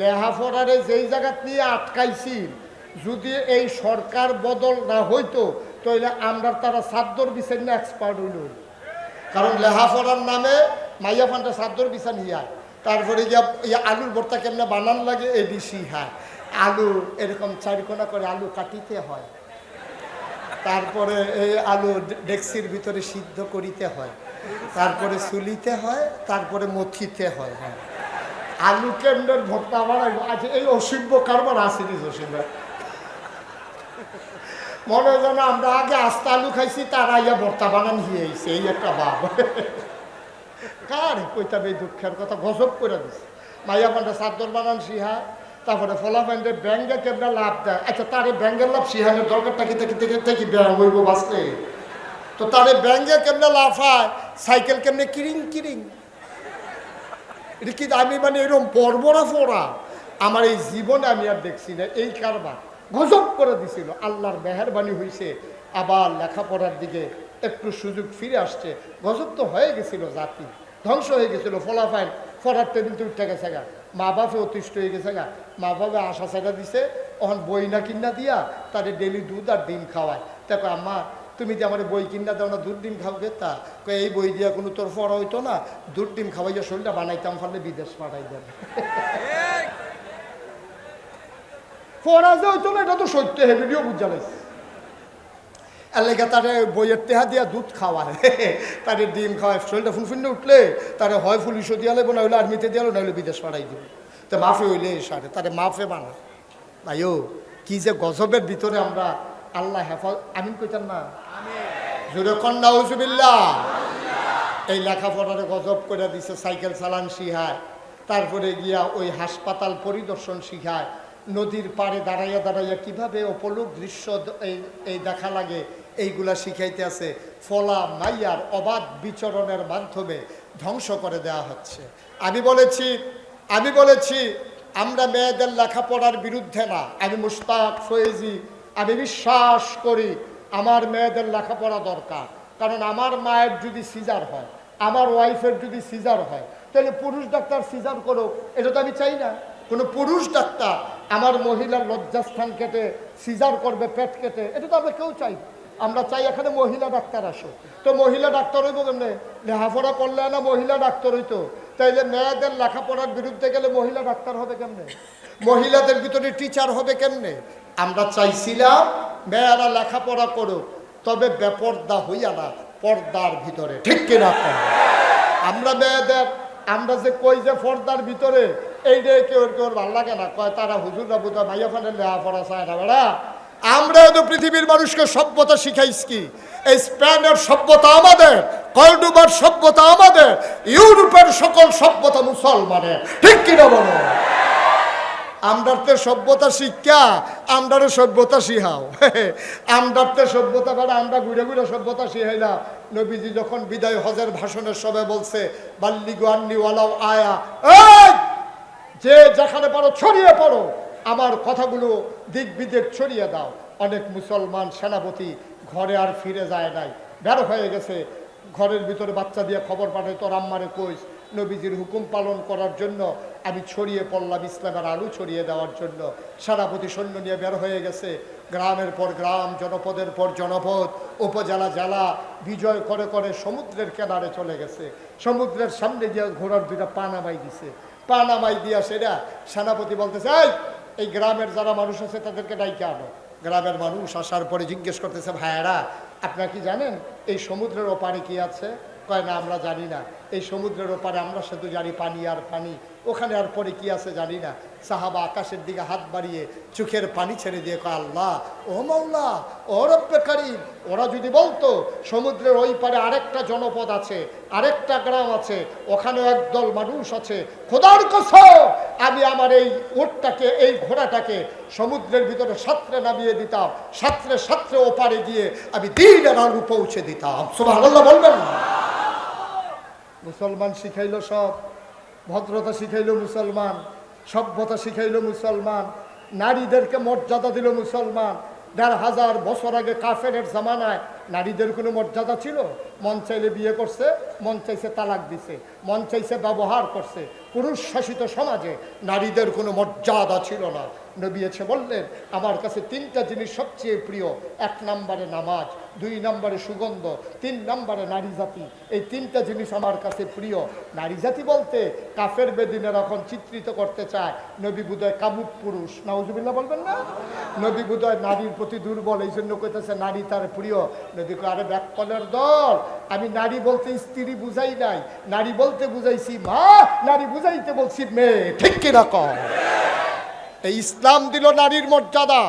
লেহাফড়ারে যেই জায়গাত নিয়ে আটকাইছিল, যদি এই সরকার বদল না হইতো তাহলে আমরা তারা সাদ্দর বিচার না এক্সপার্ট হইল। কারণ লেহাফড়ার নামে মাইয়া ফান্ডা সাদ্দর বিচার হিয়া তারপরে ইয়া আলুর ভর্তা কেমনে বানান লাগে এডিসি হ্যাঁ। আলু এরকম চারিকোনা করে আলু কাটিতে হয়। তারপরে এই আলু ডেক্সির ভিতরে সিদ্ধ করিতে হয়। তারপরে চুলিতে হয়, তারপরে মথিতে হয় হ্যাঁ। আলু কেন্দ্রের ভর্তা বানাইব আচ্ছা এই অসিব্য কারবার আসেনি অসিব্য মনে হয় যেন আমরা আগে আস্তা আলু খাইছি, তারা ইয়া ভর্তা বানান হিয়েছে এই একটা ভাব। কার কইতাম এই দুঃখের কথা? গজব করে দিছে। মাইয়া পান্ডা চাদর বানান সিহা, তারপরে ফলা প্যান্ডে ব্যাঙ্গে কেমন লাভ দেয়? আচ্ছা তারে ব্যাঙ্গের লাভ সিহানের দরকারটা কি থেকে থেকে থেকে ব্যাঙ্গ হইব বাঁচলে তো তারে ব্যাঙ্গে কেমনে লাভ হয়? সাইকেল কেমনে কিরিং কিরিং। এটা আমি মানে এরকম পরবরা ফোরা আমার এই জীবনে আমি আর দেখছি না, এই কারবার। গজব করে দিছিল। আল্লাহর মেহরবানি হয়েছে আবার লেখাপড়ার দিকে একটু সুযোগ ফিরে আসছে। গজব তো হয়ে গেছিল জাতি। ধ্বংস হয়ে গেছিল ফলাফাইন ফরার টেবিল তো উঠে গেছে গা। মা বাপে অতিষ্ঠ হয়ে গেছে গা। মা বাপে আশা ছেড়া দিছে, অহন বই না কিনা দিয়া তাদের ডেলি দুধ আর ডিম খাওয়ায়। দেখো আম্মা তুমি যে আমার বই কিনা দাও না, দুধ ডিম খাওয়াবে তা। এই বই দিয়া কোনো তোর ফরা হইতো না? দুধ ডিম খাওয়াইয়া শরীরটা বানাইতাম, ফলে বিদেশ পাঠাই যাবে ফরা যে হইতো না, এটা তো সত্য হে, ভিডিও বুঝা লাইছে এলাকা তারে বইয়ের তেহা দিয়া দুধ খাওয়ায়। তারে ডিম খাওয়ায়, শরীরটা ফুনফুন্নে উঠলে, তারে হয় পুলিশও দিয়া লাগবো না হলে আর্মিতে দিয়া না হলে বিদেশ পাঠাই দিব। তো মাফে হইলে সারে, তারে মাফে বানা ভাইও, কি যে গজবের ভিতরে আমরা আল্লাহ হেফাজ আমিন কইতাম না? জোরে কন্যা হুজুবিল্লা এই লেখাপড়ারে গজব করে দিছে সাইকেল চালান শিখায়, তারপরে গিয়া ওই হাসপাতাল পরিদর্শন শিখায়, নদীর পাড়ে দাঁড়াইয়া দাঁড়াইয়া কীভাবে অপলোক দৃশ্য এই দেখা লাগে, এইগুলা শিখাইতে আছে। ফলা, মাইয়ার অবাধ বিচরণের মাধ্যমে ধ্বংস করে দেওয়া হচ্ছে। আমি বলেছি আমি বলেছি, আমরা মেয়েদের লেখাপড়ার বিরুদ্ধে না। আমি মুশতাক, ফয়েজি আমি বিশ্বাস করি আমার মেয়েদের লেখাপড়া দরকার। কারণ আমার মায়ের যদি সিজার হয়, আমার ওয়াইফের যদি সিজার হয়, তাহলে পুরুষ ডাক্তার সিজার করো এটা তো আমি চাই না। কোনো পুরুষ ডাক্তার আমার মহিলার লজ্জাস্থান কেটে, সিজার করবে, পেট কেটে, এটা তো আমরা কেউ চাই আমরা চাই এখানে মহিলা ডাক্তার আসো তো মহিলা ডাক্তার হইব কেমনে? লেখাপড়া করলে না মহিলা ডাক্তার হইতো? তাইলে মেয়েদের লেখাপড়ার বিরুদ্ধে গেলে মহিলা ডাক্তার হবে কেমনে? মহিলাদের ভিতরে টিচার হবে কেমনে? আমরা চাইছিলাম, মেয়েরা লেখাপড়া করুক তবে বেপর্দা হইয়া না, পর্দার ভিতরে। ঠিক কিনা? আমরা মেয়েদের, আমরা যে কই যে পর্দার ভিতরে, এই রে কেউ কেউ ভালো লাগে না। কয়, তারা হুজুর বাবু তো ভাইয়া ফানের লেখাপড়া চায় না বেড়া? আমরা তো পৃথিবীর মানুষকে সভ্যতা শিখাইছি কি? এই স্পেনের সভ্যতা আমাদের, কলডুবার সভ্যতা আমাদের, ইউরোপের সকল সভ্যতা মুসলমানের। ঠিক কিনা বলো? আমরাতে সভ্যতা শিক্ষা, আমরারও সভ্যতা শিখাও আমরাতে সভ্যতা বেড়া, আমরা ঘুরে ঘুরে সভ্যতা শিখাইলাম নবীজি যখন বিদায় হজের ভাষণের সবে বলছে বাল্লি গোয়ান্নি ওয়ালাও আয়া! যে যেখানে পারো ছড়িয়ে পড়ো, আমার কথাগুলো দিক বিদিক ছড়িয়ে দাও। অনেক মুসলমান সেনাপতি ঘরে আর ফিরে যায় নাই। বের হয়ে গেছে, ঘরের ভিতরে বাচ্চা দিয়ে খবর পাঠায়, তোর আম্মারে কইস নবীজির হুকুম পালন করার জন্য আমি ছড়িয়ে পড়লাম ইসলামের আলু ছড়িয়ে দেওয়ার জন্য। সেনাপতি সৈন্য নিয়ে বের হয়ে গেছে। গ্রামের পর গ্রাম, জনপদের পর জনপদ, উপজেলা, জেলা, বিজয় করে করে সমুদ্রের কেনারে চলে গেছে। সমুদ্রের সামনে গিয়ে ঘোড়ার দুইটা পানামাই দিছে। পানামাই দিয়া সেটা সেনাপতি বলতেছে এই গ্রামের যারা মানুষ আছে তাদেরকে ডাইকে আনো। গ্রামের মানুষ আসার পরে জিজ্ঞেস করতেছে, ভাইয়ারা, আপনারা কি জানেন এই সমুদ্রের ওপারে কি আছে? কয়, না, আমরা জানি না। এই সমুদ্রের ওপারে আমরা শুধু জানি পানি আর পানি। ওখানে আর পরে কি আছে জানি না। সাহাবা আকাশের দিকে হাত বাড়িয়ে চোখের পানি ছেড়ে দিয়ে কয়, আল্লাহ, ও মাওলা ও করিম, ওরা যদি বলতো সমুদ্রের ওই পারে আরেকটা জনপদ আছে, আরেকটা গ্রাম আছে ওখানে একদল মানুষ আছে, খোদার কসম, আমি আমার এই উটটাকে, এই ঘোড়াটাকে সমুদ্রের ভিতরে সাঁতরে নামিয়ে দিতাম। সাঁতরে সাঁতরে ওপারে গিয়ে আমি দিন আলু পৌঁছে দিতাম। সুবহানাল্লাহ বলবেন না। মুসলমান শিখাইল সব, ভদ্রতা শিখাইল মুসলমান, সভ্যতা শিখাইল মুসলমান, নারীদেরকে মর্যাদা দিল মুসলমান। দেড় হাজার বছর আগে কাফেরের জামানায় নারীদের কোনো মর্যাদা ছিল? মন চাইলে বিয়ে করছে, মন চাইছে তালাক দিছে, মন চাইছে ব্যবহার করছে। পুরুষ শাসিত সমাজে নারীদের কোনো মর্যাদা ছিল না। নবী এসে বললেন, আমার কাছে তিনটা জিনিস সবচেয়ে প্রিয়। এক নম্বরে নামাজ, দুই নম্বরে সুগন্ধ, তিন নম্বরে নারী জাতি। এই তিনটা জিনিস আমার কাছে প্রিয়। নারী জাতি বলতে কাফের বেদিনের এখন চিত্রিত করতে চায়, নবী বুদয় কাবুক পুরুষ। নাউজুবিল্লাহ বলবেন না? নবী বুদয় নারীর প্রতি দুর্বল এই জন্য কইতেছে নারী তার প্রিয়। কয়, আরে ব্যাককলের দল। আমি নারী বলতে স্ত্রী বুঝাই নাই। নারী বলতে বুঝাইছি মা নারী বুঝাইতে বলছি মেয়ে। ঠিক কীরকম এই ইসলাম দিল নারীর মর্যাদা।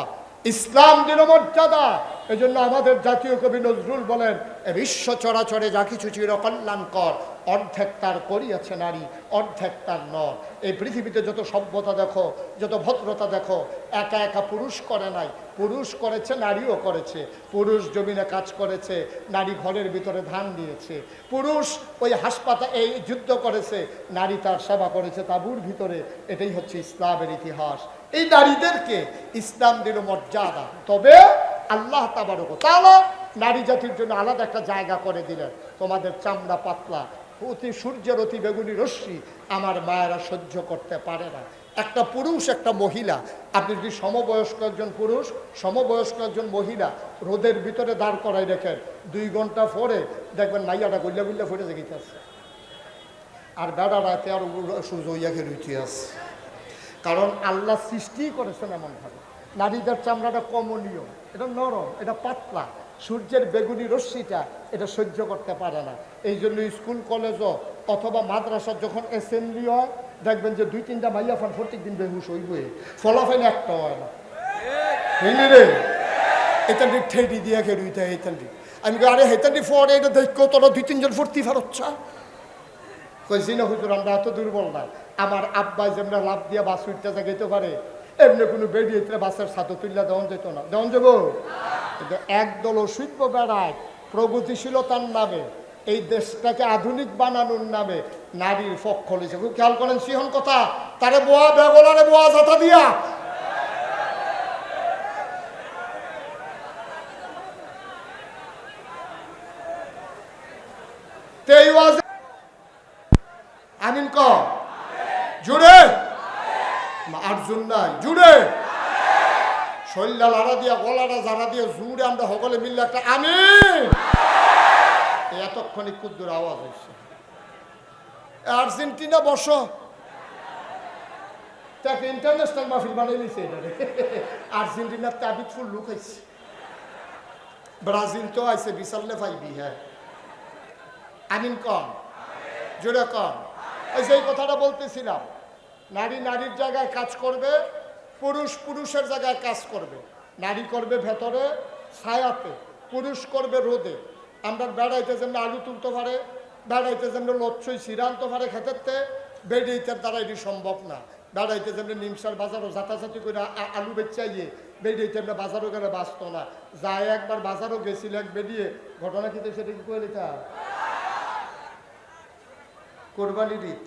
ইসলাম দিল মর্যাদা। এই জন্য আমাদের জাতীয় কবি নজরুল বলেন, এ বিশ্ব চরাচরে যা কিছু কল্যাণকর, অর্ধেক তার করিয়াছে নারী, অর্ধেক তার নর। এই পৃথিবীতে যত সভ্যতা দেখো, যত ভদ্রতা দেখো, একা একা পুরুষ করে নাই, পুরুষ করেছে, নারীও করেছে। পুরুষ জমিনে কাজ করেছে, নারী ঘরের ভিতরে ধান দিয়েছে। পুরুষ ওই হাসপাতাল এই যুদ্ধ করেছে, নারী তার সেবা করেছে তাবুর ভিতরে। এটাই হচ্ছে ইসলামের ইতিহাস। এই নারীদেরকে ইসলাম দিল মর্যাদা। তবে আল্লাহ তাবারক তাহলে নারী জাতির জন্য আলাদা একটা জায়গা করে দিলেন। তোমাদের চামড়া পাতলা, অতি সূর্যের অতি বেগুনি রশ্মি আমার মায়েরা সহ্য করতে পারে না। একটা পুরুষ, একটা মহিলা, আপনি যদি সমবয়স্ক একজন পুরুষ, সমবয়স্ক একজন মহিলা, রোদের ভিতরে দাঁড় করাই রেখেন, দুই ঘণ্টা পরে দেখবেন মাইয়াটা গুল্লা গুল্লা ফুটে জেগেছে আর বেড়া রাতে আর সূর্য ইয়াকে রুচি আছে। কারণ আল্লাহ সৃষ্টি করেছেন এমনভাবে নারীদের চামড়াটা কমনীয়, এটা নরম, এটা পাতলা। সূর্যের বেগুনি রশ্মিটা এটা সহ্য করতে পারে না। এই জন্য স্কুল, কলেজও অথবা মাদ্রাসা যখন অ্যাসেম্বলি হয়, দেখবেন যে দুই, তিনটা মাইয়া ফান প্রত্যেক দিন বেহুশ হইবে ফলাফল একটা হয় না। বুঝলি রে? ঠেডি দিয়া খেড়ুইতে হেতান্ডি। আমি আরে হেতান্ডি ফরে এটা দেখো তোরা দুই, তিনজন ফুর্তি ফারচ্ছা? কইছি না হুজুর, আমরা এত দুর্বল না। আমার আব্বাই যেমন লাভ দিয়া বাস উঠতে জাগাইতে পারে এমনি কোনো বেরিয়ে বাসের সাথে তুললে দেওয়ান যেত না। দেওয়ান যাব? কিন্তু একদল অসুস্থ বেড়ায়, প্রগতিশীলতার নামে, এই দেশটাকে আধুনিক বানানোর নামে নারীর পক্ষ লিছে খুব খেয়াল করেন সিহন কথা? তারে বোয়া বেগলারে বোয়া যাতা দিয়া। তে আমিন ক? জুড়ে আর্জুন নাই, জুড়ে। শৈল্লা লাড়া দিয়া গলাটা জারা দিয়ে জুড়ে আমরা সকলে মিললে একটা আমিন এই এতক্ষণে ক্ষুদ্র আওয়াজ হয়েছে। Argentina, boss. তাকে ইন্টারন্যাশনাল মাহফিল বানিয়ে নিছে এটারে আর্জেন্টিনার তাবিদ ফুল লুক হয়েছে ব্রাজিল তো আইছে বিশাল্লে পাইবি হ্যাঁ। আমিন কম জোরে কম ওই যে এই কথাটা বলতেছিলাম নারী নারীর জায়গায় কাজ করবে, পুরুষ পুরুষের জায়গায় কাজ করবে। নারী করবে ভেতরে, ছায়াতে, পুরুষ করবে রোদে। আমরা বেড়াইতে যেমন আলু তুলতে পারে, বেড়াইতে যেমন লচ্ছই সিরান্ত পারে খেতেতে বেড়াইতে দ্বারা এটি সম্ভব না। বেড়াইতে যেমন নিমসার বাজারও যাতাযাতি করে আলু বেচাইয়ে বেরিয়ে তেমনি বাজারও গেলে বাঁচত না। যায় একবার বাজারও গেছিল এক বেরিয়ে ঘটনা কিন্তু সেটা কি করে কোরবানির ঈদ।